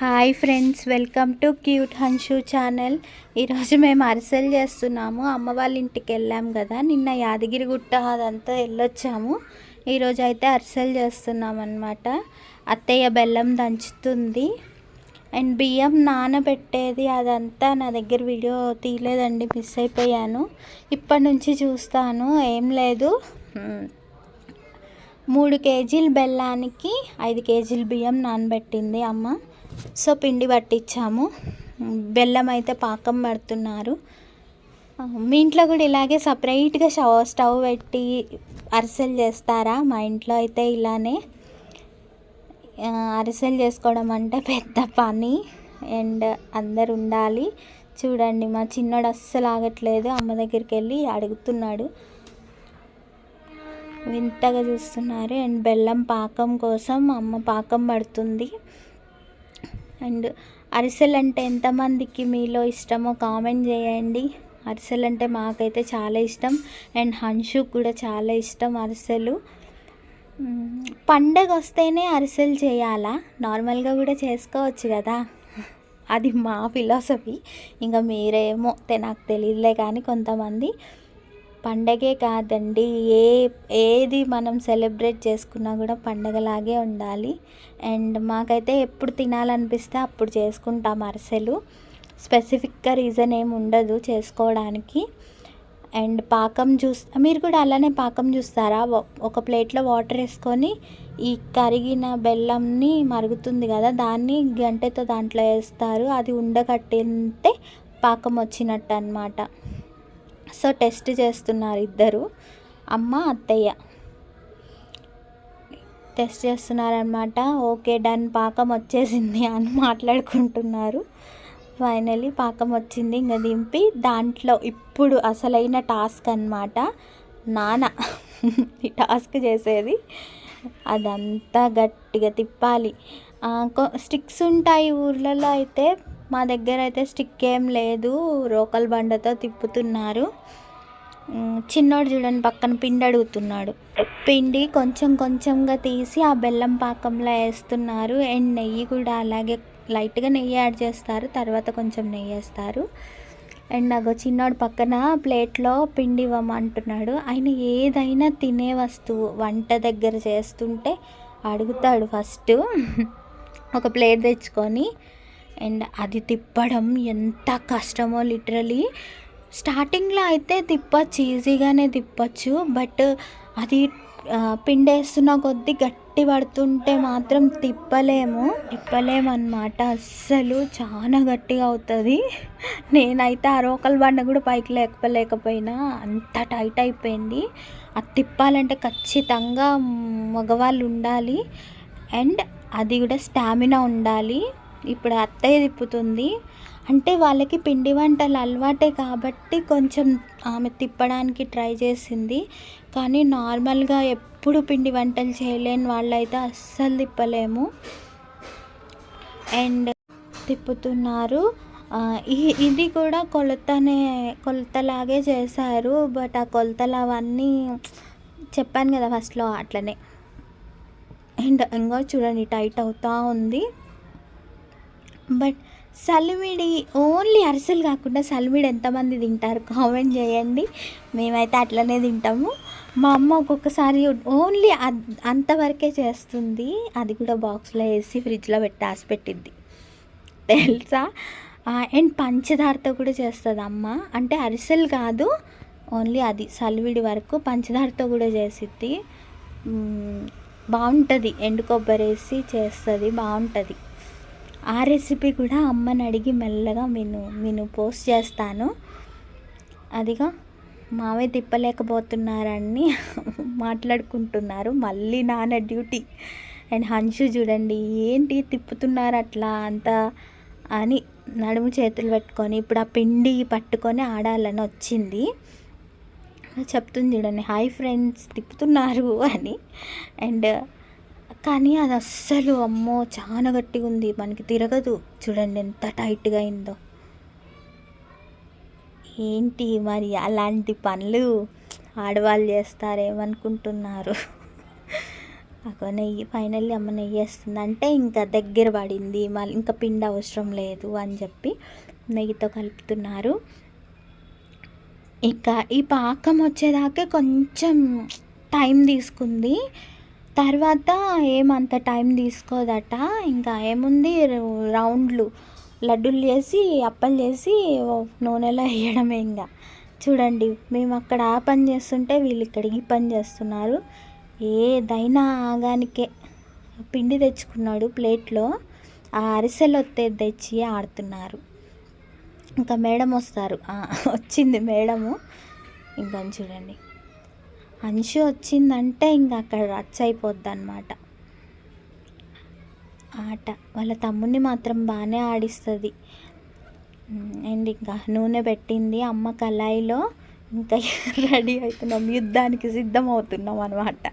Hi friends welcome to cute Hanshu channel. ఈరోజు మేము అరిసెలు చేస్తున్నాము. అమ్మ వాళ్ళ ఇంటికి వెళ్ళాం కదా. నిన్న యాదగిరిగుట్ట అదంతా వెళ్ళొచ్చాము. ఈరోజు అయితే అరిసెలు చేస్తున్నాం అనమాట అత్తయ్య బెల్లం దంచుతుంది. అండ్ బియ్యం నానబెట్టేది అదంతా నా దగ్గర వీడియో తీయలేదండి మిస్ అయిపోయాను. ఇప్పటి నుంచి చూస్తాను. ఏం లేదు. మూడు కేజీల బెల్లానికి ఐదు కేజీల బియ్యం నానబెట్టింది అమ్మ. సో పిండి పట్టించాము. బెల్లం అయితే పాకం పడుతున్నారు. మీ ఇంట్లో కూడా ఇలాగే సపరేట్గా స్టవ్ స్టవ్ పెట్టి అరిసెలు చేస్తారా? మా ఇంట్లో అయితే ఇలానే. అరిసెలు చేసుకోవడం అంటే పెద్ద పని. అండ్ అందరు ఉండాలి. చూడండి మా చిన్నోడు అస్సలు ఆగట్లేదు. అమ్మ దగ్గరికి వెళ్ళి అడుగుతున్నాడు. వింతగా చూస్తున్నారు. అండ్ బెల్లం పాకం కోసం అమ్మ పాకం పడుతుంది. అండ్ అరిసెలు అంటే ఎంతమందికి మీలో ఇష్టమో కామెంట్ చేయండి. అరిసెలు అంటే మాకైతే చాలా ఇష్టం. అండ్ హన్షుకు కూడా చాలా ఇష్టం అరిసెలు. పండగ వస్తేనే అరిసెలు చేయాలా? నార్మల్గా కూడా చేసుకోవచ్చు కదా. అది మా ఫిలాసఫీ. ఇంకా మీరేమో నాకు తెలియదులే కానీ కొంతమంది పండగే కాదండి. ఏ ఏది మనం సెలబ్రేట్ చేసుకున్నా కూడా పండగలాగే ఉండాలి. అండ్ మాకైతే ఎప్పుడు తినాలనిపిస్తే అప్పుడు చేసుకుంటాం అరిసెలు. స్పెసిఫిక్గా రీజన్ ఏమి ఉండదు చేసుకోవడానికి. అండ్ పాకం చూస్ మీరు కూడా అలానే పాకం చూస్తారా? ఒక ప్లేట్లో వాటర్ వేసుకొని ఈ కరిగిన బెల్లంని మరుగుతుంది కదా దాన్ని గంటెతో దాంట్లో వేస్తారు. అది ఉండకట్టితే పాకం వచ్చినట్టు అనమాట సో టెస్ట్ చేస్తున్నారు ఇద్దరు అమ్మ అత్తయ్య. టెస్ట్ చేస్తున్నారనమాట ఓకే డన్ పాకం వచ్చేసింది అని మాట్లాడుకుంటున్నారు. ఫైనలీ పాకం వచ్చింది ఇంకా దింపి దాంట్లో ఇప్పుడు అసలైన టాస్క్ అన్నమాట. నాన్న ఈ టాస్క్ చేసేది అదంతా గట్టిగా తిప్పాలి. స్టిక్స్ ఉంటాయి ఊర్లలో అయితే మా దగ్గర అయితే స్టిక్ ఏం లేదు. రోకల్ బండతో తిప్పుతున్నారు. చిన్నోడు చూడండి పక్కన పిండి అడుగుతున్నాడు. పిండి కొంచెం కొంచెంగా తీసి ఆ బెల్లం పాకంలో వేస్తున్నారు. అండ్ నెయ్యి కూడా అలాగే లైట్గా నెయ్యి యాడ్ చేస్తారు. తర్వాత కొంచెం నెయ్యి వేస్తారు. అండ్ నాకు చిన్నోడు పక్కన ప్లేట్లో పిండి ఇవ్వమంటున్నాడు. ఆయన ఏదైనా తినే వస్తువు వంట దగ్గర చేస్తుంటే అడుగుతాడు ఫస్ట్. ఒక ప్లేట్ తెచ్చుకొని అండ్ అది తిప్పడం ఎంత కష్టమో లిటరలీ. స్టార్టింగ్లో అయితే తిప్పచ్చు ఈజీగానే తిప్పచ్చు బట్ అది పిండేస్తున్న కొద్దీ గట్టి పడుతుంటే మాత్రం తిప్పలేము. తిప్పలేము అనమాట అస్సలు చాలా గట్టిగా అవుతుంది. నేనైతే ఆ రోకల్ బండ కూడా పైకి లేకపోలేకపోయినా అంత టైట్ అయిపోయింది. అది తిప్పాలంటే ఖచ్చితంగా మగవాళ్ళు ఉండాలి. అండ్ అది కూడా స్టామినా ఉండాలి. ఇప్పుడు అత్తయ్య తిప్పుతుంది. అంటే వాళ్ళకి పిండి వంటలు అలవాటే కాబట్టి కొంచెం ఆమె తిప్పడానికి ట్రై చేసింది. కానీ నార్మల్గా ఎప్పుడు పిండి వంటలు చేయలేని వాళ్ళైతే అస్సలు తిప్పలేము. అండ్ తిప్పుతున్నారు. ఇది కూడా కొలతనే కొలతలాగే చేశారు. బట్ ఆ కొలతలు అవన్నీ చెప్పాను కదా ఫస్ట్లో అట్లనే. అండ్ ఇంకా చూడండి టైట్ అవుతూ ఉంది. బట్ సలిమిడి ఓన్లీ అరిసెలు కాకుండా సలిమిడి ఎంతమంది తింటారు కామెంట్ చేయండి. మేమైతే అట్లనే తింటాము. మా అమ్మ ఒక్కొక్కసారి ఓన్లీ అద్- అంతవరకే చేస్తుంది. అది కూడా బాక్స్లో వేసి ఫ్రిడ్జ్లో పెట్టి దాసి పెట్టిద్ది తెలుసా అండ్ పంచదారతో కూడా చేస్తుంది అమ్మ అంటే అరిసెలు కాదు ఓన్లీ అది సలివిడి వరకు పంచదారతో కూడా చేసిద్ది. బాగుంటుంది. ఎండు కొబ్బరి వేసి చేస్తుంది బాగుంటుంది. ఆ రెసిపీ కూడా అమ్మని అడిగి మెల్లగా నేను నేను పోస్ట్ చేస్తాను. అదిగా మావే తిప్పలేకపోతున్నారని మాట్లాడుకుంటున్నారు. మళ్ళీ నాన్న డ్యూటీ. అండ్ హన్షు చూడండి ఏంటి తిప్పుతున్నారు అట్లా అంత అని నడుము చేతులు పెట్టుకొని ఇప్పుడు ఆ పిండి పట్టుకొని ఆడాలని వచ్చింది. చెప్తుంది చూడండి హాయ్ ఫ్రెండ్స్ తిప్పుతున్నారు అని. అండ్ కానీ అది అస్సలు అమ్మో చాలా గట్టిగా ఉంది మనకి తిరగదు. చూడండి ఎంత టైట్గా అయిందో. ఏంటి మరి అలాంటి పనులు ఆడవాళ్ళు చేస్తారేమనుకుంటున్నారు? అగో నెయ్యి ఫైనల్లీ అమ్మ నెయ్యి వేస్తుంది. అంటే ఇంకా దగ్గర పడింది. మళ్ళీ ఇంకా పిండి అవసరం లేదు అని చెప్పి నెయ్యితో కలుపుతున్నారు. ఇంకా ఈ పాకం వచ్చేదాకా కొంచెం టైం తీసుకుంది. తర్వాత ఏమంత టైం తీసుకోదట. ఇంకా ఏముంది రౌండ్లు. లడ్డూలు చేసి అప్పలు చేసి నూనెలో వేయడమే ఇంకా చూడండి మేము అక్కడ ఆ పని చేస్తుంటే వీళ్ళు ఇక్కడ ఈ పని చేస్తున్నారు. ఏదైనా ఆగానికే. పిండి తెచ్చుకున్నాడు ప్లేట్లో. ఆ అరిసెలు వస్తే తెచ్చి ఆడుతున్నారు. ఇంకా మేడం వస్తారు. వచ్చింది మేడము. ఇంకా చూడండి. అంశు వచ్చిందంటే ఇంకా అక్కడ రచ్చ అయిపోద్ది అనమాట ఆట. వాళ్ళ తమ్ముడిని మాత్రం బాగానే ఆడిస్తుంది. అండ్ ఇంకా నూనె పెట్టింది అమ్మ కళాయిలో. ఇంకా రెడీ అవుతున్నాం. యుద్ధానికి సిద్ధం అవుతున్నాం అనమాట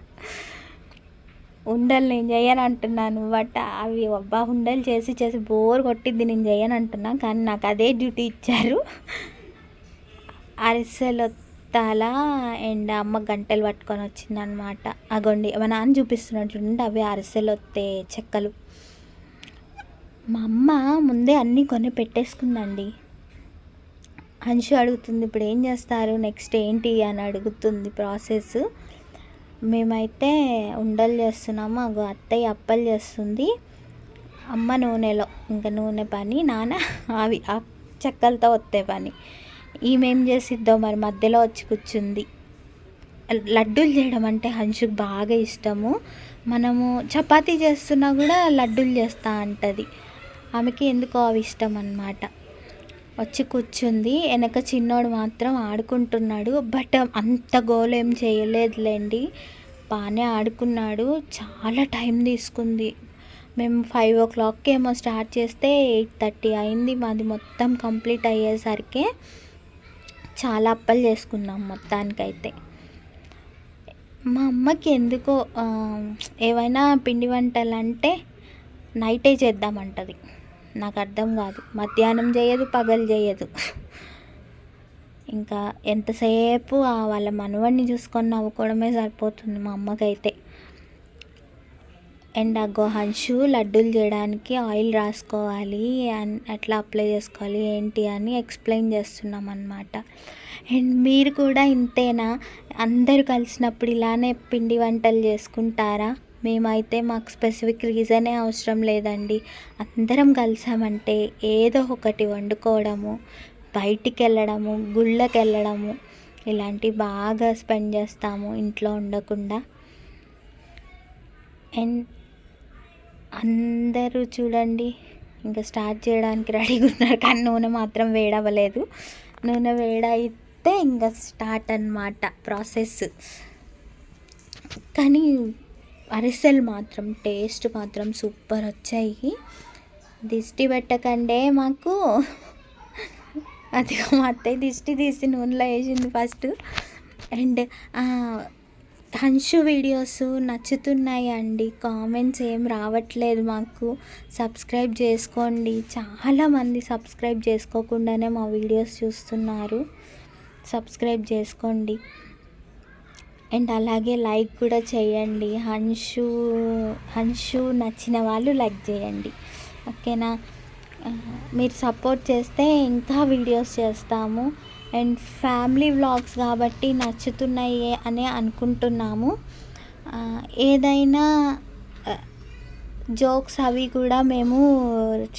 ఉండలు నేను చేయను అంటున్నాను బట్ అవి అబ్బా ఉండలు చేసి చేసి బోర్ కొట్టిద్ది నేను చేయను అంటున్నా. కానీ నాకు అదే డ్యూటీ ఇచ్చారు. అరిసెలు తాల అండ్ అమ్మ గంటలు పట్టుకొని వచ్చిందనమాట అగొండి మా నాన్న చూపిస్తున్నట్లుండి అవి అరిసెలు వస్తే చెక్కలు. మా అమ్మ ముందే అన్నీ కొని పెట్టేసుకుందండి. అంశు అడుగుతుంది ఇప్పుడు ఏం చేస్తారు? నెక్స్ట్ ఏంటి? అని అడుగుతుంది ప్రాసెస్. మేమైతే ఉండలు చేస్తున్నాము అగో అత్తయ్య అప్పలు చేస్తుంది. అమ్మ నూనెలో ఇంకా నూనె పని నాన్న అవి ఆ చెక్కలతో వస్తే పని. ఈమెం చేసిద్దో మరి మధ్యలో వచ్చి కూర్చుంది. లడ్డూలు చేయడం అంటే హంచుకు బాగా ఇష్టము. మనము చపాతీ చేస్తున్నా కూడా లడ్డూలు చేస్తా ఉంటుంది ఆమెకి ఎందుకో అవి ఇష్టం అన్నమాట. వచ్చి కూర్చుంది. వెనక చిన్నోడు మాత్రం ఆడుకుంటున్నాడు. బట్ అంత గోల్ ఏం చేయలేదులేండి. బాగానే ఆడుకున్నాడు. చాలా టైం తీసుకుంది. మేము ఫైవ్ ఓ క్లాక్కి ఏమో స్టార్ట్ చేస్తే ఎయిట్ థర్టీ అయింది. మాది మొత్తం కంప్లీట్ అయ్యేసరికి చాలా అప్పలు చేసుకున్నాం మొత్తానికైతే. మా అమ్మకి ఎందుకో ఏవైనా పిండి వంటలు అంటే నైటే చేద్దామంటది. నాకు అర్థం కాదు. మధ్యాహ్నం చేయదు పగలు చేయదు. ఇంకా ఎంతసేపు వాళ్ళ మనవడిని చూసుకొని నవ్వుకోవడమే సరిపోతుంది మా అమ్మకైతే. అండ్ ఆ గోహన్షు లడ్డూలు చేయడానికి ఆయిల్ రాసుకోవాలి అండ్ అట్లా అప్లై చేసుకోవాలి ఏంటి అని ఎక్స్ప్లెయిన్ చేస్తున్నాం అనమాట అండ్ మీరు కూడా ఇంతేనా? అందరు కలిసినప్పుడు ఇలానే పిండి వంటలు చేసుకుంటారా? మేమైతే మాకు స్పెసిఫిక్ రీజనే అవసరం లేదండి. అందరం కలిసామంటే ఏదో ఒకటి వండుకోవడము బయటికి వెళ్ళడము గుళ్ళకి వెళ్ళడము ఇలాంటివి బాగా స్పెండ్ చేస్తాము ఇంట్లో ఉండకుండా. అండ్ అందరూ చూడండి. ఇంకా స్టార్ట్ చేయడానికి రెడీగా ఉన్నారు. కానీ నూనె మాత్రం వేడవ్వలేదు. నూనె వేడైతే ఇంకా స్టార్ట్ అనమాట ప్రాసెస్. కానీ అరిసెలు మాత్రం టేస్ట్ మాత్రం సూపర్ వచ్చాయి. దిష్టి పెట్టకండే మాకు. అది మా అత్తయ్య దిష్టి తీసి నూనెలో వేసింది ఫస్ట్. అండ్ హన్షు వీడియోస్ నచ్చుతున్నాయి అండి కామెంట్స్ ఏం రావట్లేదు మాకు. సబ్స్క్రైబ్ చేసుకోండి. చాలామంది సబ్స్క్రైబ్ చేసుకోకుండానే మా వీడియోస్ చూస్తున్నారు. సబ్స్క్రైబ్ చేసుకోండి. అండ్ అలాగే లైక్ కూడా చేయండి. హన్షు హన్షు నచ్చిన వాళ్ళు లైక్ చేయండి. ఓకేనా uh, మీరు సపోర్ట్ చేస్తే ఇంకా వీడియోస్ చేస్తాము. అండ్ ఫ్యామిలీ వ్లాగ్స్ కాబట్టి నచ్చుతున్నాయి అని అనుకుంటున్నాము. ఏదైనా జోక్స్ అవి కూడా మేము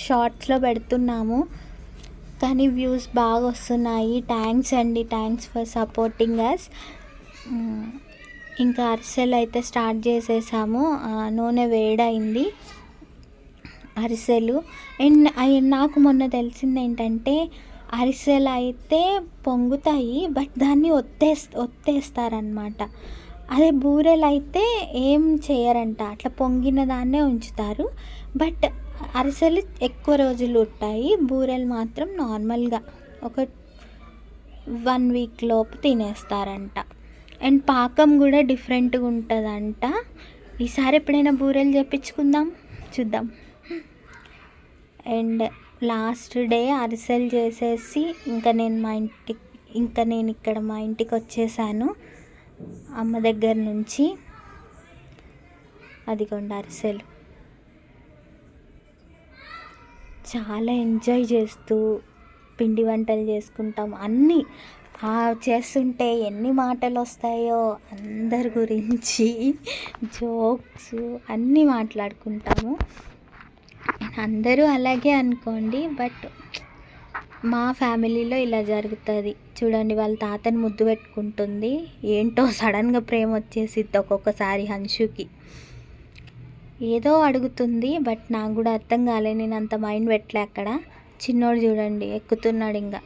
షార్ట్స్లో పెడుతున్నాము. కానీ వ్యూస్ బాగా వస్తున్నాయి. థ్యాంక్స్ అండి. థ్యాంక్స్ ఫర్ సపోర్టింగ్ అస్ ఇంకా అరిసెలు అయితే స్టార్ట్ చేసేసాము. నూనె వేడైంది. అరిసెలు. అండ్ నాకు మొన్న తెలిసింది ఏంటంటే అరిసెలు అయితే పొంగుతాయి బట్ దాన్ని ఒత్తేస్ ఒత్తేస్తారనమాట అదే బూరెలు అయితే ఏం చేయరంట. అట్లా పొంగిన దాన్నే ఉంచుతారు. బట్ అరిసెలు ఎక్కువ రోజులు ఉంటాయి. బూరెలు మాత్రం నార్మల్గా ఒక వన్ వీక్ లోపు తినేస్తారంట. అండ్ పాకం కూడా డిఫరెంట్గా ఉంటుందంట. ఈసారి ఎప్పుడైనా బూరెలు చేపించుకుందాం? చూద్దాం. అండ్ లాస్ట్ డే అరిసెలు చేసేసి ఇంకా నేను మా ఇంటికి ఇంకా నేను ఇక్కడ మా ఇంటికి వచ్చేసాను. అమ్మ దగ్గర నుంచి అదిగోండి అరిసెలు. చాలా ఎంజాయ్ చేస్తూ పిండి వంటలు చేసుకుంటాం. అన్నీ ఆ చేస్తుంటే ఎన్ని మాటలు వస్తాయో అందరి గురించి జోక్స్ అన్నీ మాట్లాడుకుంటాము. అందరూ అలాగే అనుకోండి బట్ మా ఫ్యామిలీలో ఇలా జరుగుతుంది. చూడండి వాళ్ళ తాతని ముద్దు పెట్టుకుంటుంది. ఏంటో సడన్గా ప్రేమ వచ్చేసిద్ది ఒక్కొక్కసారి హన్షుకి. ఏదో అడుగుతుంది బట్ నాకు కూడా అర్థం కాలే. నేను అంత మైండ్ పెట్టలే అక్కడ. చిన్నోడు చూడండి ఎక్కుతున్నాడు ఇంకా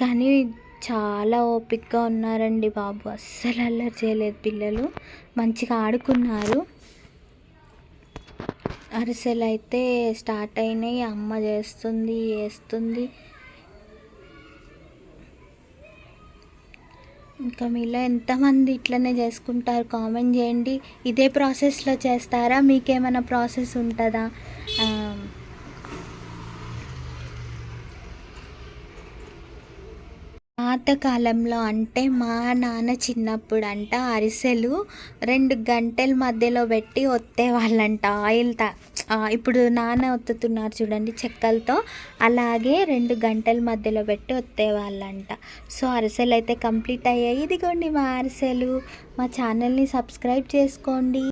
కానీ చాలా ఓపిక్గా ఉన్నారండి బాబు. అస్సలు అల్లరి చేయలేదు పిల్లలు. మంచిగా ఆడుకున్నారు. అరిసెలు అయితే స్టార్ట్ అయినాయి. అమ్మ చేస్తుంది వేస్తుంది ఇంకా మీలో ఎంతమంది ఇట్లనే చేసుకుంటారు కామెంట్ చేయండి. ఇదే ప్రాసెస్లో చేస్తారా? మీకేమైనా ప్రాసెస్ ఉంటుందా? ఆ, పాతకాలంలో అంటే మా నాన్న చిన్నప్పుడు అంట అరిసెలు రెండు గంటల మధ్యలో పెట్టి ఒత్తేవాళ్ళంట ఆయిల్ తా ఇప్పుడు నాన్న ఒత్తుతున్నారు చూడండి చెక్కలతో. అలాగే రెండు గంటల మధ్యలో పెట్టి ఒత్తేవాళ్ళంట. సో అరిసెలు అయితే కంప్లీట్ అయ్యాయి. ఇదిగోండి మా అరిసెలు. మా ఛానల్ని సబ్స్క్రైబ్ చేసుకోండి.